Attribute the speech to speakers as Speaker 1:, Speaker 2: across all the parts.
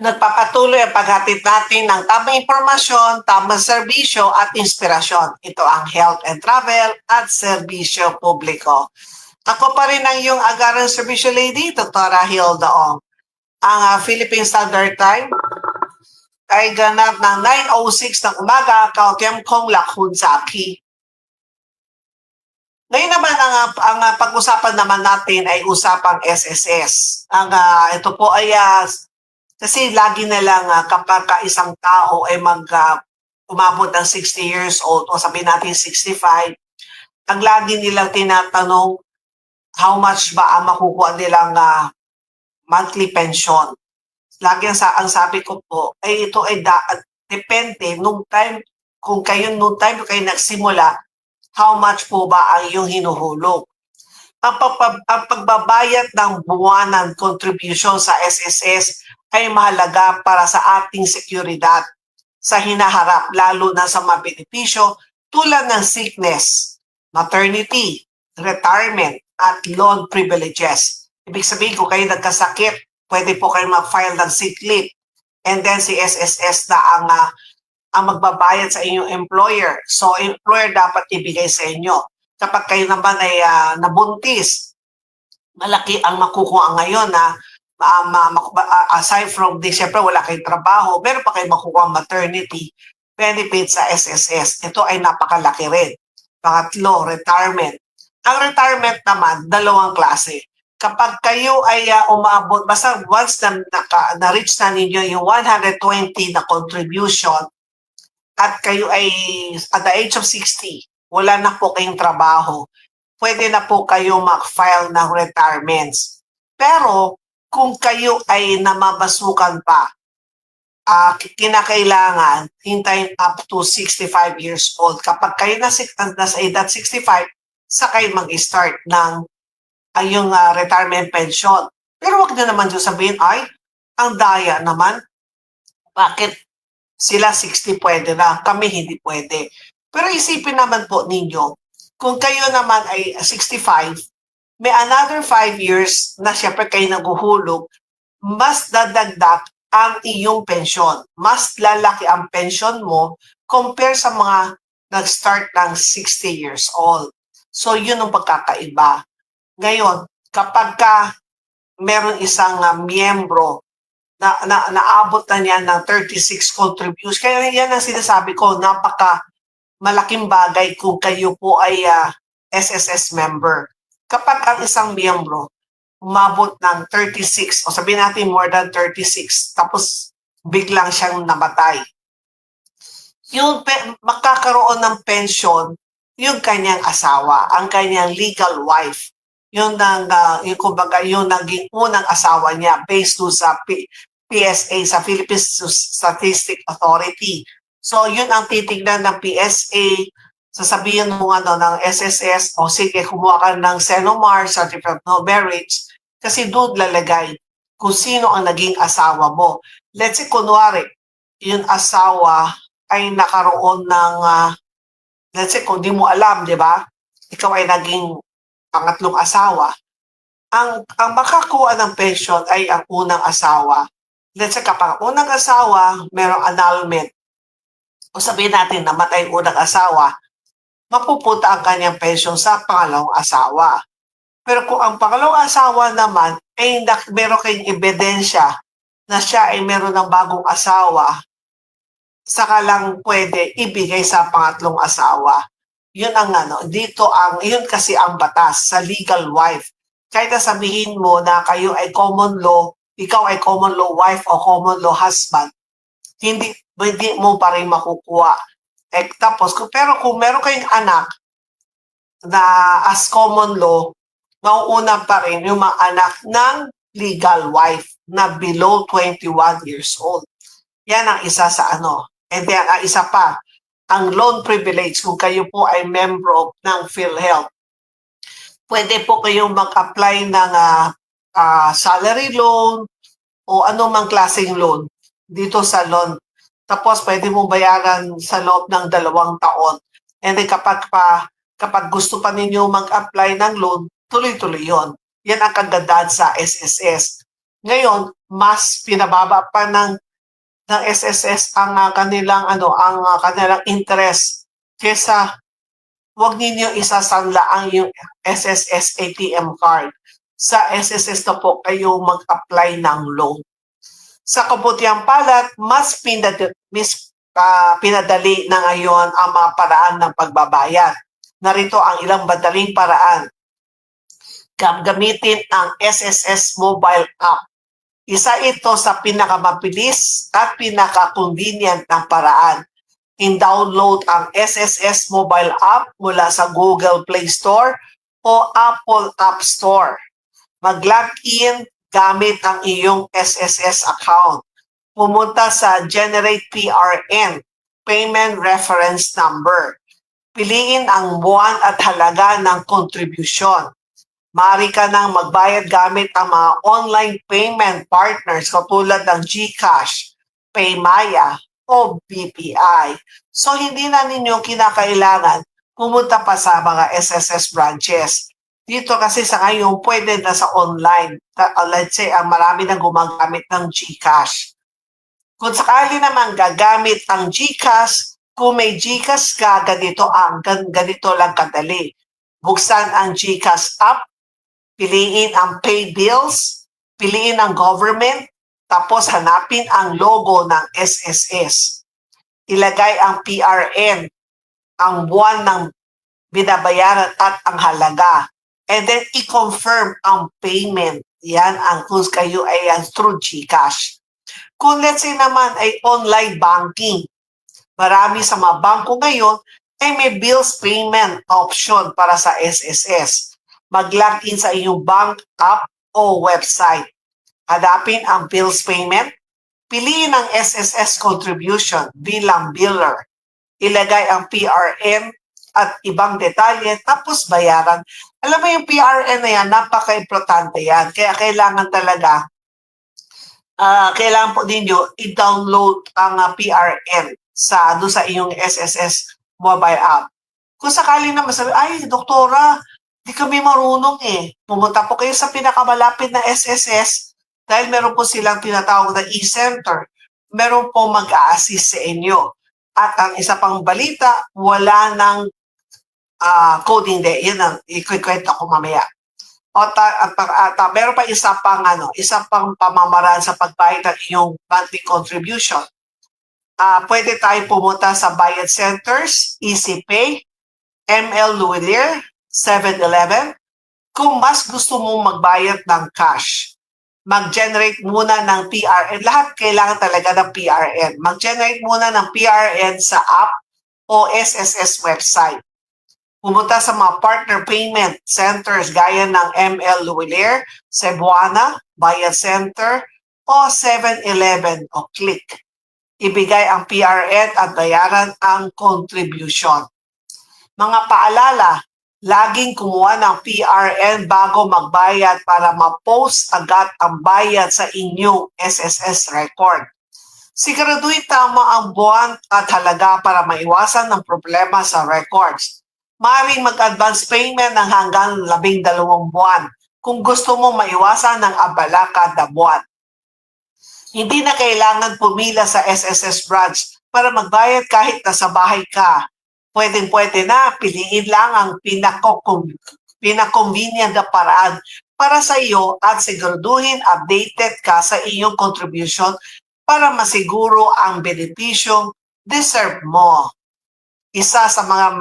Speaker 1: nagpapatuloy ang paghatid natin ng tamang impormasyon, tamang serbisyo at inspirasyon. Ito ang Health and Travel at Serbisyo Publiko. Ako pa rin ang iyong agarang serbisyo lady, Dr. Hilda Ong. Ang ah, Philippine Standard Time ay ganap ng 9.06 ng umaga, Kaukiam Kong Lakhun Saki. Ngayon naman, ang, ah, ang ah, pag-usapan naman natin ay usapang SSS. Ang, ah, ito po ay ah, kasi lagi na lang ah, kapag ka isang tao ay mag ah, umabot ng 60 years old o sabihin natin 65, ang lagi nilang tinatanong how much ba ang makukuha nilang ah, monthly pension. Lagi ang, sa, ang sabi ko po, ay ito ay da, depende nung time, kung kayo nung time kayo nagsimula, how much po ba ang iyong hinuhulog. Ang, pagbabayad ng buwanan contribution sa SSS ay mahalaga para sa ating seguridad sa hinaharap, lalo na sa mga benepisyo tulad ng sickness, maternity, retirement, at loan privileges. Ibig sabihin, kung kayo nagkasakit, pwede po kayo mag-file ng sick leave. And then si SSS na ang, ah, ang magbabayad sa inyong employer. So, employer dapat ibigay sa inyo. Kapag kayo naman ay ah, nabuntis, malaki ang makukuha ngayon na ma- ma- ah, aside from this, syempre wala kayong trabaho, meron pa kayong makukuha maternity benefits sa SSS. Ito ay napakalaki rin. Pangatlo, retirement. Ang retirement naman, dalawang klase. Kapag kayo ay ah, umaabot, basta once na naka, na-reach na ninyo yung 120 na contribution at kayo ay at the age of 60, wala na po kayong trabaho, pwede na po kayo mag-file ng retirements. Pero kung kayo ay namabasukan pa, ah kinakailangan hintayin up to 65 years old. Kapag kayo na nasa edad 65, sa kayo mag-start ng ang yung ah, retirement pension. Pero wag na naman yung sabihin, ay, ang daya naman, bakit sila 60 pwede na, kami hindi pwede. Pero isipin naman po ninyo, kung kayo naman ay 65, may another 5 years na siyempre kayo naguhulog, mas dadagdag ang iyong pensyon. Mas lalaki ang pensyon mo compare sa mga nag-start ng 60 years old. So, yun ang pagkakaiba. Ngayon, kapag ka meron isang ah, miyembro na, na naabot na niya ng 36 contributions, kaya yan ang sinasabi ko, napaka malaking bagay kung kayo po ay ah, SSS member. Kapag ang isang miyembro umabot ng 36 o sabihin natin more than 36 tapos biglang siyang namatay. Yung makakaroon ng pension yung kanyang asawa, ang kanyang legal wife. Yung nang uh, yung kumbaga yung naging unang asawa niya based to sa P- PSA sa Philippine Statistic Authority. So yun ang titignan ng PSA sasabihin mo ano ng SSS o sige kumuha ka ng Senomar Certificate of No Marriage kasi doon lalagay kung sino ang naging asawa mo. Let's say kunwari yung asawa ay nakaroon ng ah, let's say kung di mo alam, di ba? Ikaw ay naging pangatlong asawa. Ang ang makakuha ng pension ay ang unang asawa. Let's say kapag unang asawa, merong annulment. O sabihin natin namatay ang unang asawa, mapupunta ang kanyang pension sa pangalawang asawa. Pero kung ang pangalawang asawa naman ay meron kayong ebidensya na siya ay meron ng bagong asawa, saka lang pwede ibigay sa pangatlong asawa. Yun ang ano, dito ang, yun kasi ang batas sa legal wife. Kahit na sabihin mo na kayo ay common law, ikaw ay common law wife o common law husband, hindi, hindi mo pa rin makukuha. Eh, tapos, pero kung meron kayong anak na as common law, mauuna pa rin yung mga anak ng legal wife na below 21 years old. Yan ang isa sa ano. And then, ang isa pa, ang loan privilege kung kayo po ay member of ng PhilHealth. Pwede po kayong mag-apply ng ah, ah, salary loan o anumang klaseng loan dito sa loan. Tapos pwede mo bayaran sa loob ng dalawang taon. And then kapag pa kapag gusto pa ninyo mag-apply ng loan, tuloy-tuloy yon. Yan ang kagandahan sa SSS. Ngayon, mas pinababa pa ng ng SSS ang ah, kanilang ano, ang ah, kanilang interest kesa wag ninyo isasanla ang yung SSS ATM card. Sa SSS na po kayo mag-apply ng loan. Sa kabutiang palad, mas pinad- mis, ah, pinadali na ngayon ang mga paraan ng pagbabayad. Narito ang ilang madaling paraan. Gam- Gamitin ang SSS mobile app. Isa ito sa pinakamabilis at pinaka-convenient ng paraan. In-download ang SSS mobile app mula sa Google Play Store o Apple App Store. Mag-log in gamit ang iyong SSS account. Pumunta sa Generate PRN, Payment Reference Number. Piliin ang buwan at halaga ng kontribusyon. Maaari ka nang magbayad gamit ang mga online payment partners katulad ng GCash, Paymaya, o BPI. So hindi na ninyo kinakailangan pumunta pa sa mga SSS branches. Dito kasi sa ngayon, pwede na sa online. Uh, Let's say, ang marami nang gumagamit ng GCash. Kung sakali naman gagamit ang GCash, kung may GCash ka, ganito ang gan- ganito lang kadali. Buksan ang GCash app, piliin ang pay bills, piliin ang government, tapos hanapin ang logo ng SSS. Ilagay ang PRN, ang buwan ng binabayaran at ang halaga. And then i-confirm ang payment. Yan ang kung kayo ay ang through GCash. Kung let's say naman ay online banking, marami sa mga bangko ngayon ay may bills payment option para sa SSS. Mag-log in sa iyong bank app o website. Hanapin ang bills payment. Piliin ang SSS contribution bilang biller. Ilagay ang PRN at ibang detalye tapos bayaran. Alam mo yung PRN na yan, napaka-importante yan. Kaya kailangan talaga ah kailangan po ninyo i-download ang ah, PRN sa do sa iyong SSS mobile app. Kung sakali naman sabi, ay, doktora, di kami marunong eh. Pumunta po kayo sa pinakamalapit na SSS dahil meron po silang tinatawag na e-center. Meron po mag-a-assist sa inyo. At ang isa pang balita, wala ng ah, coding day. Yan ang ikukwento ko mamaya. O ta, at, at, at, meron pa isa pang ano, isa pang pamamaraan sa pagbayad ng iyong monthly contribution. Ah, pwede tayo pumunta sa bayad centers, EasyPay, ML Luwilier, 7-Eleven. Kung mas gusto mong magbayad ng cash, mag-generate muna ng PRN. Lahat kailangan talaga ng PRN. Mag-generate muna ng PRN sa app o SSS website. Pumunta sa mga partner payment centers gaya ng ML Luwilier, Cebuana, Bayad Center, o 7-Eleven o Click. Ibigay ang PRN at bayaran ang contribution. Mga paalala, laging kumuha ng PRN bago magbayad para ma-post agad ang bayad sa inyong SSS record. Siguraduhin tama ang buwan at halaga para maiwasan ng problema sa records. Maring mag-advance payment ng hanggang labing dalawang buwan kung gusto mo maiwasan ng abala kada buwan. Hindi na kailangan pumila sa SSS branch para magbayad kahit nasa bahay ka. Pwedeng-pwede na, piliin lang ang pinako- pinaka-convenient na paraan para sa iyo at siguraduhin updated ka sa iyong contribution para masiguro ang benepisyong deserve mo. Isa sa mga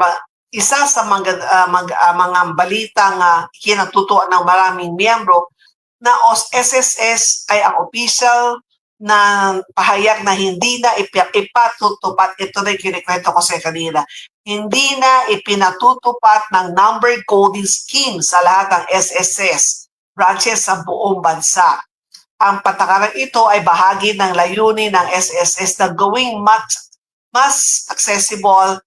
Speaker 1: isa sa mga ah, mag- ah, mga balitang uh, kinatutuan ng maraming miyembro na SSS ay ang official na pahayag na hindi na ipi- ipatutupad. Ito na yung kinikwento ko sa kanina. Hindi na ipinatutupad ng number coding scheme sa lahat ng SSS branches sa buong bansa. Ang patakaran ito ay bahagi ng layunin ng SSS na gawing mas, mas accessible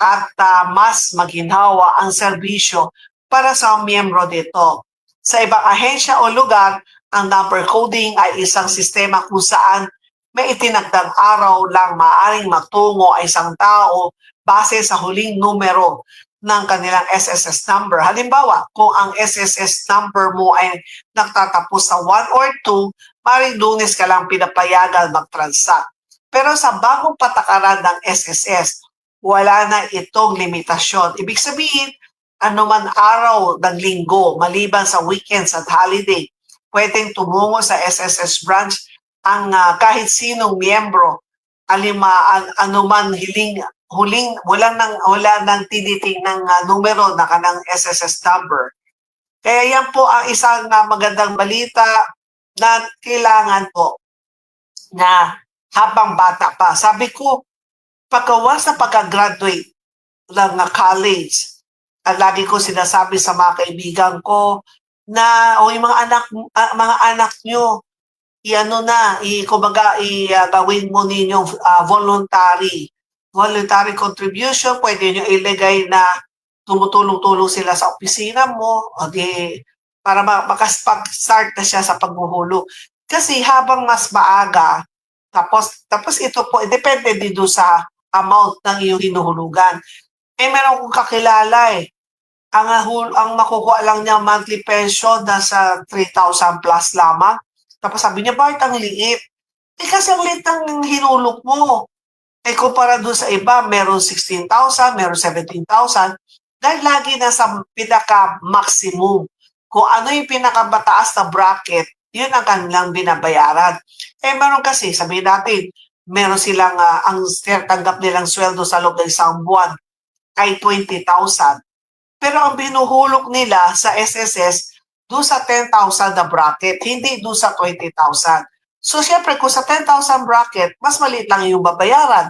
Speaker 1: at ah, mas maginhawa ang serbisyo para sa miyembro dito. Sa ibang ahensya o lugar, ang number coding ay isang sistema kung saan may itinagdang araw lang maaring magtungo ay isang tao base sa huling numero ng kanilang SSS number. Halimbawa, kung ang SSS number mo ay nagtatapos sa 1 or 2, maring lunes ka lang pinapayagan mag-transact. Pero sa bagong patakaran ng SSS, wala na itong limitasyon. Ibig sabihin, anuman araw ng linggo, maliban sa weekends at holiday, pwedeng tumungo sa SSS branch ang ah, kahit sinong miyembro, alima, an, anuman hiling, huling, wala nang, wala nang tiniting ng ah, numero na kanang SSS number. Kaya yan po ang isang ah, magandang balita na kailangan po na habang bata pa. Sabi ko, pagkawas na pagka-graduate ng ah, college, at lagi ko sinasabi sa mga kaibigan ko na o yung mga anak ah, mga anak nyo i-ano na i kumbaga i ah, gawin mo ninyo ah, voluntary. Voluntary contribution pwede nyo ilagay na tumutulong-tulong sila sa opisina mo o di para ma- makapag-start na siya sa paghuhulog kasi habang mas maaga tapos tapos ito po depende din doon sa amount ng iyong hinuhulugan eh meron kong kakilala eh ang ang makukuha lang niya monthly pension nasa 3,000 plus lamang. Tapos sabi niya, bakit ang liit? Eh kasi ang liit ng hinulog mo. Eh kumpara doon sa iba, meron 16,000, meron 17,000. Dahil lagi nasa pinaka-maximum. Kung ano yung pinaka-mataas na bracket, yun ang kanilang binabayaran. Eh meron kasi, sabihin natin, meron silang, ah, ang tanggap nilang sweldo sa loob ng isang buwan ay 20,000 pero ang binuhulog nila sa SSS, doon sa 10,000 na bracket, hindi doon sa 20,000. So, syempre, kung sa 10,000 bracket, mas maliit lang yung babayaran.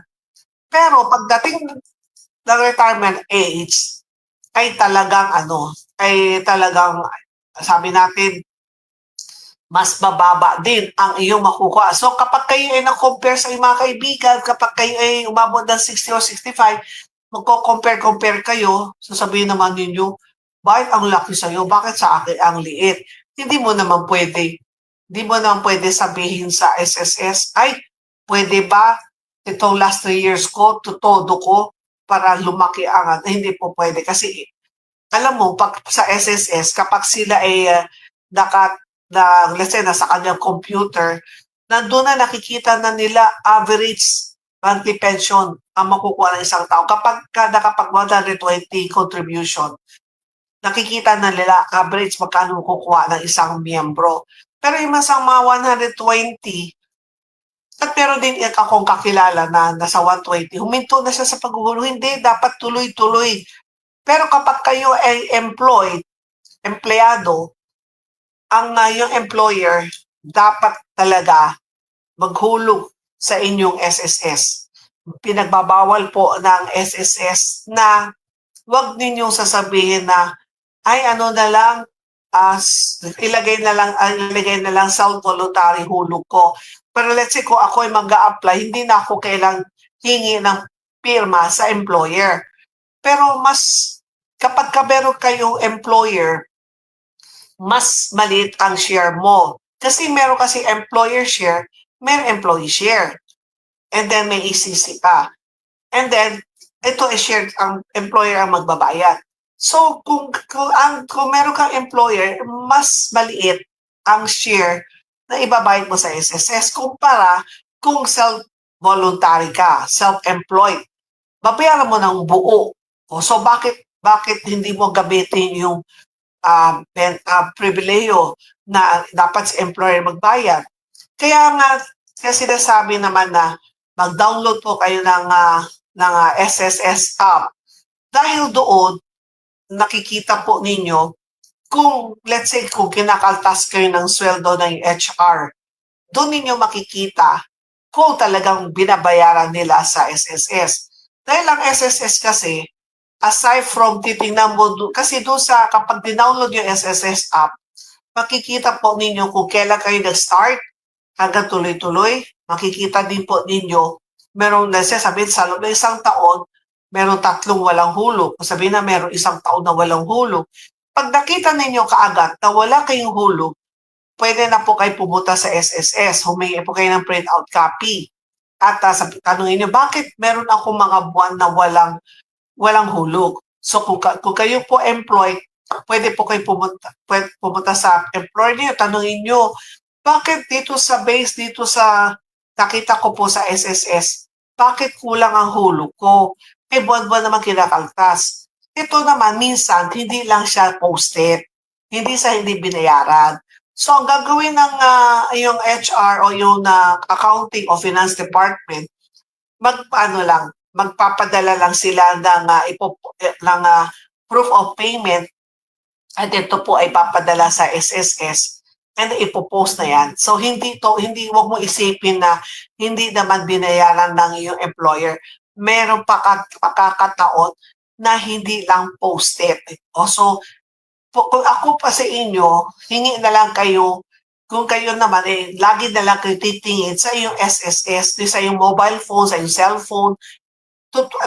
Speaker 1: Pero pagdating ng retirement age, ay talagang ano, ay talagang, sabi natin, mas bababa din ang iyong makukuha. So kapag kayo ay na-compare sa iyong mga kaibigan, kapag kayo ay umabot ng 60 or 65, magko-compare-compare kayo, sasabihin naman ninyo, bakit ang laki sa'yo? Bakit sa akin ang liit? Hindi mo naman pwede. Hindi mo naman pwede sabihin sa SSS, ay, pwede ba itong last three years ko, to todo ko, para lumaki ang, eh, hindi po pwede. Kasi, alam mo, pag sa SSS, kapag sila ay uh, naka, na, let's say, nasa kanyang computer, nandun na nakikita na nila average monthly pension ang makukuha ng isang tao. Kapag ka nakapag 120 contribution, nakikita na nila average magkano kukuha ng isang miyembro. Pero yung masang mga 120, at meron din akong kakilala na nasa 120, huminto na siya sa paghuhulog. Hindi, dapat tuloy-tuloy. Pero kapag kayo ay employed, empleyado, ang uh, yung employer dapat talaga maghulog sa inyong SSS. Pinagbabawal po ng SSS na wag ninyong sasabihin na ay ano na lang as ilagay na lang uh, ilagay na lang sa voluntary hulog ko. Pero let's say kung ako ay mag-a-apply, hindi na ako kailang hingi ng pirma sa employer. Pero mas kapag ka meron kayong employer, mas maliit ang share mo. Kasi meron kasi employer share, meron employee share. And then may ECC pa. And then, ito ay shared, ang employer ang magbabayad. So, kung, kung, ang, kung meron kang employer, mas maliit ang share na ibabayad mo sa SSS kumpara kung self-voluntary ka, self-employed. Babayaran mo ng buo. O, so, bakit bakit hindi mo gamitin yung ben, uh, pribileyo na dapat sa employer magbayad? Kaya nga, kasi sinasabi naman na mag-download po kayo ng, uh, ng uh, SSS app. Dahil doon, nakikita po ninyo kung, let's say, kung kinakaltas kayo ng sweldo ng HR, doon ninyo makikita kung talagang binabayaran nila sa SSS. Dahil ang SSS kasi, aside from titingnan mo, kasi doon sa kapag dinownload yung SSS app, makikita po ninyo kung kailan kayo nag-start hanggang tuloy-tuloy. Makikita din po ninyo, merong sabihin sa loob ng isang taon, merong tatlong walang hulog. Sabihin na merong isang taon na walang hulog. Pag nakita ninyo kaagad na wala kayong hulog, pwede na po kayo pumunta sa SSS. Humingi po kayo ng printout copy. At uh, sabi, tanongin niyo, bakit meron ako mga buwan na walang walang hulog. So kung, ka- kung kayo po employed, pwede po kayo pumunta, pwede pumunta sa employer niyo, tanungin niyo, bakit dito sa base, dito sa, nakita ko po sa SSS, bakit kulang ang hulog ko? Eh, buwan-buwan naman kinakaltas. Ito naman, minsan, hindi lang siya posted. Hindi sa hindi binayaran. So, ang gagawin ng ah, yung HR o yung ah, accounting o finance department, magpaano lang, magpapadala lang sila ng, uh, ipo, ng ah, proof of payment at ito po ay papadala sa SSS and ipopost na yan. So hindi to hindi wag mo isipin na hindi naman binayaran ng iyong employer. Meron pa kat- pakakataon na hindi lang posted. O so kung ako pa sa inyo, hingi na lang kayo kung kayo naman eh lagi na lang kayo titingin sa iyong SSS, sa iyong mobile phone, sa iyong cellphone,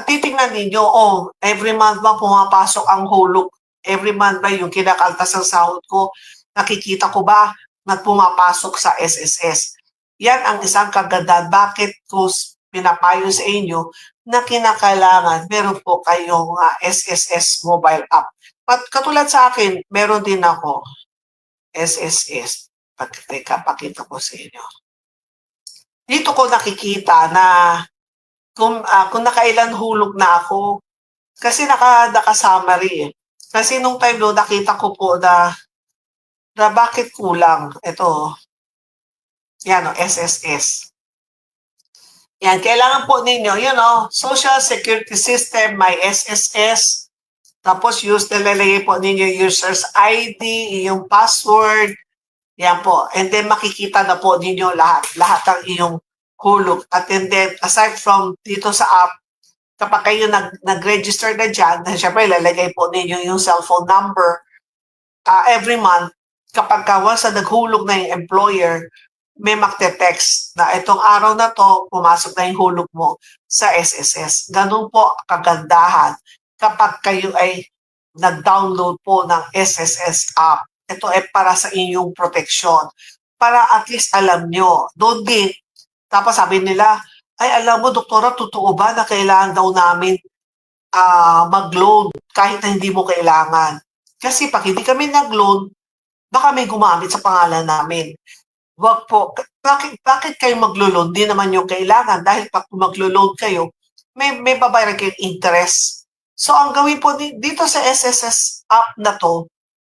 Speaker 1: titingnan ninyo, oh, every month ba pumapasok ang hulog? Every month ba yung kinakaltas ng sahod ko? Nakikita ko ba na pumapasok sa SSS? Yan ang isang kagandahan. Bakit ko pinapayo sa inyo na kinakailangan meron po kayong ah, SSS mobile app. At katulad sa akin, meron din ako SSS. Pag, teka, pakita ko sa inyo. Dito ko nakikita na kung, ah, kung nakailan hulog na ako, kasi naka, naka-summary eh. Kasi nung time doon, nakita ko po na, na bakit kulang. Ito, yan o, SSS. Yan, kailangan po ninyo, you know, Social Security System, may SSS, tapos use nilalagay po ninyo user's ID, yung password, yan po. And then makikita na po ninyo lahat, lahat ng iyong hulog. At and then, aside from dito sa app, kapag kayo nag, nag-register na dyan, na syempre ilalagay po ninyo yung cellphone number ah, every month, kapag ka once na naghulog na yung employer, may magte-text na itong araw na to, pumasok na yung hulog mo sa SSS. Ganun po kagandahan kapag kayo ay nag-download po ng SSS app. Ito ay para sa inyong protection. Para at least alam nyo. Doon din, tapos sabi nila, ay alam mo, doktora, totoo ba na kailangan daw namin ah, mag-loan kahit na hindi mo kailangan? Kasi pag hindi kami nag-loan, baka may gumamit sa pangalan namin. Wag po. Bakit, bakit kayo maglo-loan? Di naman yung kailangan. Dahil pag maglo-loan kayo, may, may babayaran kayong interest. So, ang gawin po di- dito sa SSS app na to,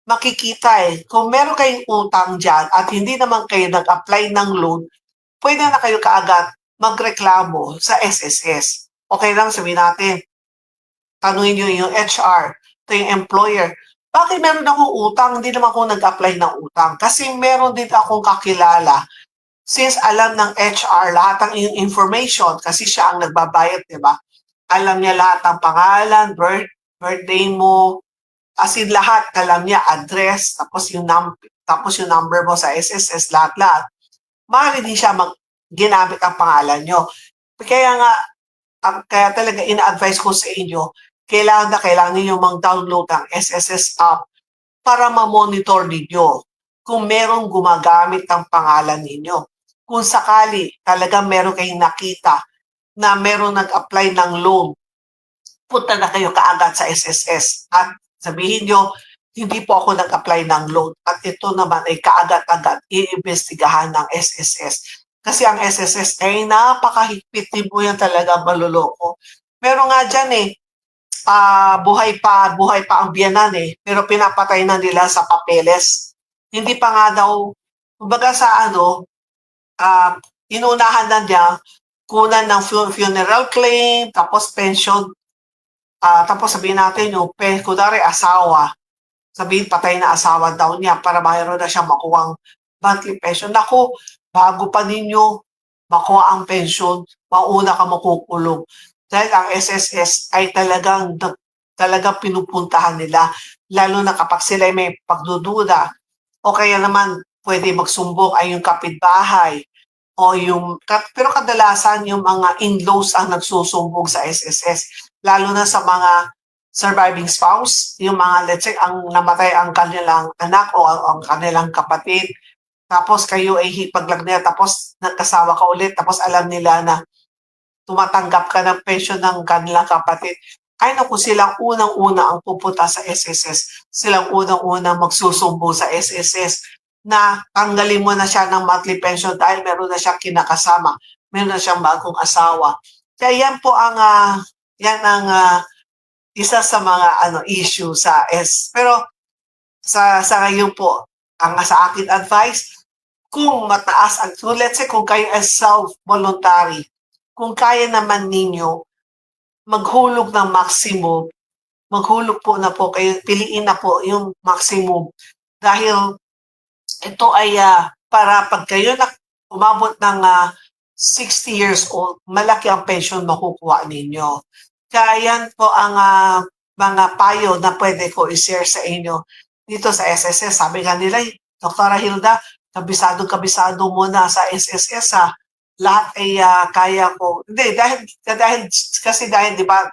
Speaker 1: makikita eh, kung meron kayong utang dyan at hindi naman kayo nag-apply ng loan, pwede na kayo kaagad magreklamo sa SSS. Okay lang sabihin natin, tanungin nyo yung HR, ito yung employer, bakit meron akong utang, hindi naman ako nag-apply ng utang? Kasi meron din akong kakilala, since alam ng HR lahat ng iyong information, kasi siya ang nagbabayad, di ba? Alam niya lahat ng pangalan, birth, birthday mo, as in lahat, alam niya, address, tapos yung, num tapos yung number mo sa SSS, lahat-lahat. Maaari din siya mag ginamit ang pangalan nyo. Kaya nga, ang, kaya talaga ina-advise ko sa inyo, kailangan na kailangan ninyo mang-download ang SSS app para ma-monitor ninyo kung merong gumagamit ng pangalan ninyo. Kung sakali talaga meron kayong nakita na meron nag-apply ng loan, punta na kayo kaagad sa SSS at sabihin nyo, hindi po ako nag-apply ng loan at ito naman ay kaagad-agad iimbestigahan ng SSS. Kasi ang SSS ay napakahigpit din po yan talaga maluloko. Meron nga dyan eh, ah, buhay pa, buhay pa ang biyanan eh, pero pinapatay na nila sa papeles. Hindi pa nga daw, kumbaga sa ano, ah, inunahan na niya, kunan ng fu- funeral claim, tapos pension, ah, tapos sabihin natin yung, kunwari asawa, sabihin patay na asawa daw niya para mayroon na siya makuwang monthly pension. Naku, bago pa ninyo makuha ang pension, mauna ka makukulong. Dahil ang SSS ay talagang talagang pinupuntahan nila, lalo na kapag sila ay may pagdududa o kaya naman pwede magsumbong ay yung kapitbahay o yung, pero kadalasan yung mga in-laws ang nagsusumbong sa SSS, lalo na sa mga surviving spouse, yung mga, let's say, ang namatay ang kanilang anak o ang, ang kanilang kapatid, tapos kayo ay hipaglagnat, tapos nagkasawa ka ulit, tapos alam nila na tumatanggap ka ng pension ng kanilang kapatid. ay naku silang unang-una ang pupunta sa SSS. Silang unang-una magsusumbo sa SSS na tanggalin mo na siya ng monthly pension dahil meron na siyang kinakasama. Meron na siyang bagong asawa. Kaya yan po ang ah, yan ang ah, isa sa mga ano issue sa S. Pero sa sa ngayon po, ang sa akin advice, kung mataas ang so let's say kung kayo as self-voluntary, kung kaya naman ninyo maghulog ng maximum, maghulog po na po kayo, piliin na po yung maximum. Dahil ito ay ah, para pag kayo na umabot ng ah, 60 years old, malaki ang pension makukuha ninyo. Kaya yan po ang ah, mga payo na pwede ko i-share sa inyo dito sa SSS. Sabi nga nila, Dr. Hilda, kabisado-kabisado mo na sa SSS ha. Lahat ay ah, kaya ko. Hindi, dahil, dahil kasi dahil di ba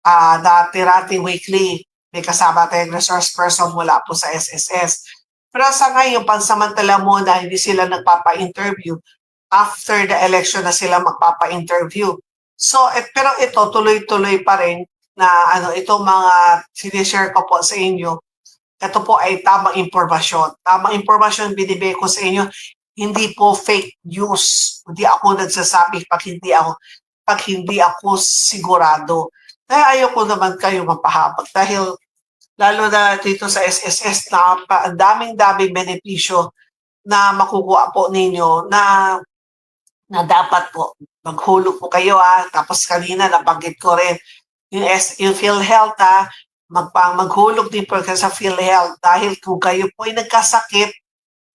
Speaker 1: ah dati-rati weekly may kasama tayong resource person mula po sa SSS. Pero sa ngayon, pansamantala muna, hindi sila nagpapa-interview. After the election na sila magpapa-interview. So, eh, pero ito, tuloy-tuloy pa rin na ano, itong mga sinishare ko po sa inyo, ito po ay tamang impormasyon. Tamang impormasyon binibigay ko sa inyo, hindi po fake news. Hindi ako nagsasabi pag hindi ako pag hindi ako sigurado. Kaya ayoko naman kayo mapahabag dahil lalo na dito sa SSS na ang daming-daming benepisyo na makukuha po ninyo na na dapat po maghulog po kayo ah. Tapos kanina nabanggit ko rin yung, S, yung PhilHealth ah, magpang maghulog din po kayo sa PhilHealth dahil kung kayo po ay nagkasakit,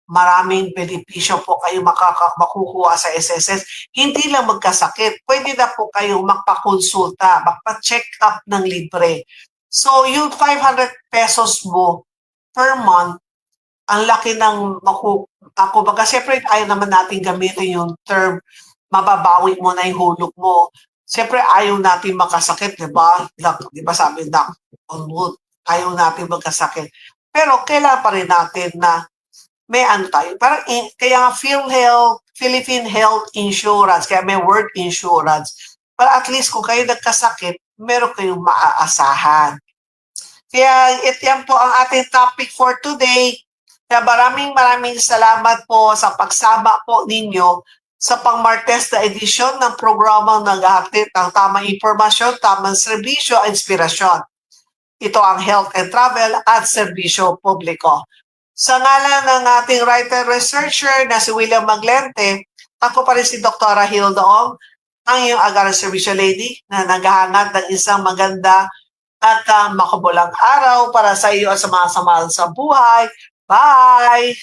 Speaker 1: maraming benepisyo po kayo makaka, makukuha sa SSS. Hindi lang magkasakit, pwede na po kayo magpakonsulta, magpa-check up ng libre. So, yung 500 pesos mo per month, ang laki ng maku ako baga siyempre ayaw naman natin gamitin yung term mababawi mo na yung hulog mo. Siyempre ayaw natin makasakit, di ba? Di ba sabi na on wood, ayaw natin magkasakit. Pero kailangan pa rin natin na may ano tayo. Parang in, kaya nga PhilHealth, Philippine Health Insurance, kaya may word insurance. Para at least kung kayo nagkasakit, meron kayong maaasahan. Kaya ito yan po ang ating topic for today. Kaya maraming maraming salamat po sa pagsama po ninyo sa pangmartes na edisyon ng programang naghahatid ng tamang impormasyon, tamang serbisyo, inspirasyon. Ito ang health and travel at serbisyo publiko. Sa ngalan ng ating writer-researcher na si William Maglente, ako pa rin si Dr. Hilda Ong, ang iyong agarang serbisyo lady na naghahangad ng isang maganda at uh, makabulang araw para sa iyo at sa mga samahan sa buhay. Bye!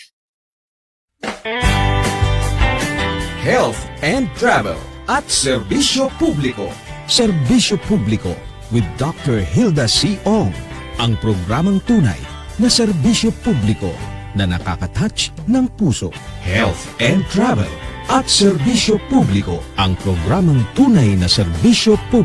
Speaker 2: Health and Travel at Serbisyo Publiko. Serbisyo Publiko with Dr. Hilda C. Ong. Ang programang tunay na serbisyo publiko na nakakatouch ng puso. Health and Travel at Serbisyo Publiko. Ang programang tunay na serbisyo publiko.